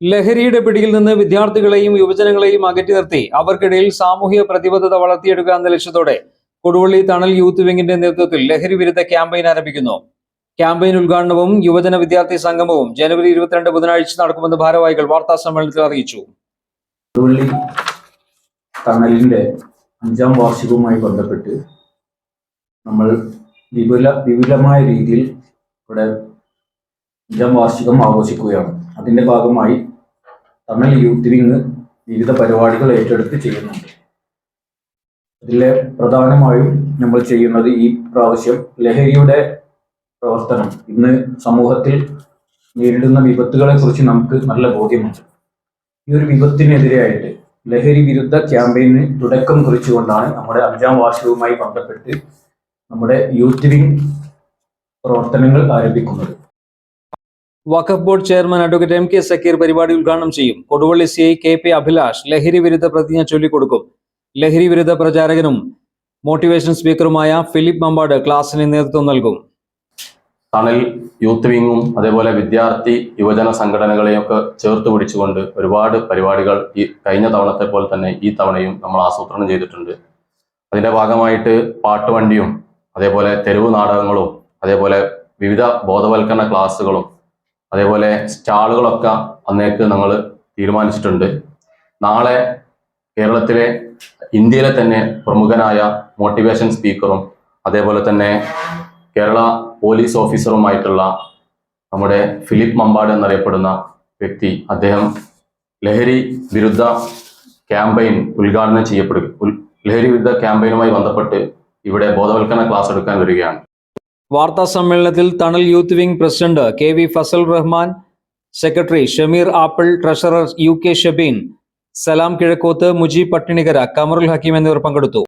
ലഹരിയുടെ പിടിയിൽ നിന്ന് വിദ്യാർത്ഥികളെയും യുവജനങ്ങളെയും അകറ്റി നിർത്തി. അവർക്കിടയിൽ സാമൂഹിക പ്രതിബദ്ധത വളർത്തിയെടുക്കുക എന്ന ലക്ഷ്യത്തോടെ കൊടുവള്ളി തണൽ യൂത്ത് വിങ്ങിന്റെ നേതൃത്വത്തിൽ ലഹരി വിരുദ്ധ ക്യാമ്പയിൻ ആരംഭിക്കുന്നു. ക്യാമ്പയിൻ ഉദ്ഘാടനവും യുവജന വിദ്യാർത്ഥി സംഗമവും ജനുവരി ഇരുപത്തിരണ്ട് ബുധനാഴ്ച നടക്കുമെന്ന് ഭാരവാഹികൾ വാർത്താ സമ്മേളനത്തിൽ അറിയിച്ചു. കൊടുവള്ളി തണലിന്റെ അഞ്ചാം വാർഷികവുമായി ബന്ധപ്പെട്ട് നമ്മൾ വിപുല വിപുലമായ രീതിയിൽ ഇവിടെ അഞ്ചാം വാർഷികം ആഘോഷിക്കുകയാണ്. അതിന്റെ ഭാഗമായി തണൽ യൂത്ത് വിങ് വിവിധ പരിപാടികൾ ഏറ്റെടുത്ത് ചെയ്യുന്നുണ്ട്. ഇതിലെ പ്രധാനമായും നമ്മൾ ചെയ്യുന്നത് ഈ പ്രാവശ്യം ലഹരിയുടെ പ്രവർത്തനം. ഇന്ന് സമൂഹത്തിൽ നേരിടുന്ന വിപത്തുകളെ കുറിച്ച് നമുക്ക് നല്ല ബോധ്യമുണ്ട്. ഈ ഒരു വിപത്തിനെതിരെയായിട്ട് ലഹരി വിരുദ്ധ ക്യാമ്പയിന് തുടക്കം കുറിച്ചുകൊണ്ടാണ് നമ്മുടെ അഞ്ചാം വാർഷികവുമായി ബന്ധപ്പെട്ട് നമ്മുടെ യൂത്ത് വിങ് പ്രവർത്തനങ്ങൾ ആരംഭിക്കുന്നത്. Waqf board chairman advocate M K Zakir പരിപാടി ഉദ്ഘാടനം ചെയ്യും. Koduvally C I K P Abhilash ലഹരി വിരുദ്ധ പ്രതിജ്ഞ ചൊല്ലിക്കൊടുക്കും. ലഹരി വിരുദ്ധ പ്രചാരകനും മോട്ടിവേഷൻ സ്പീക്കറുമായ ഫിലിപ്പ് മമ്പാട് ക്ലാസിന് നേതൃത്വം നൽകും. തണൽ യൂത്ത് വിങ്ങും അതേപോലെ വിദ്യാർത്ഥി യുവജന സംഘടനകളെയൊക്കെ ചേർത്ത് പിടിച്ചുകൊണ്ട് ഒരുപാട് പരിപാടികൾ ഈ കഴിഞ്ഞ തവണത്തെ പോലെ തന്നെ ഈ തവണയും നമ്മൾ ആസൂത്രണം ചെയ്തിട്ടുണ്ട്. അതിന്റെ ഭാഗമായിട്ട് പാട്ടുവണ്ടിയും അതേപോലെ തെരുവ് നാടകങ്ങളും അതേപോലെ വിവിധ ബോധവൽക്കരണ ക്ലാസ്സുകളും അതേപോലെ സ്റ്റാളുകളൊക്കെ അന്നേക്ക് നമ്മൾ തീരുമാനിച്ചിട്ടുണ്ട്. നാളെ കേരളത്തിലെ ഇന്ത്യയിലെ തന്നെ പ്രമുഖനായ മോട്ടിവേഷൻ സ്പീക്കറും അതേപോലെ തന്നെ കേരള പോലീസ് ഓഫീസറുമായിട്ടുള്ള നമ്മുടെ ഫിലിപ്പ് മമ്പാട് എന്നറിയപ്പെടുന്ന വ്യക്തി അദ്ദേഹം ലഹരി വിരുദ്ധ ക്യാമ്പയിൻ ഉദ്ഘാടനം ചെയ്യപ്പെടുക ലഹരി വിരുദ്ധ ക്യാമ്പയിനുമായി ബന്ധപ്പെട്ട് ഇവിടെ ബോധവൽക്കരണ ക്ലാസ് എടുക്കാൻ വരികയാണ്. വാർത്താ സമ്മേളനത്തിൽ Thanal youth wing president K V Fazal Rahman secretary Shameer Apple treasurer U K Shabeen Salam Kizhakkoth Mujeeb Pattinikara Kamarul Hakeem എന്നിവർ പങ്കെടുത്തു.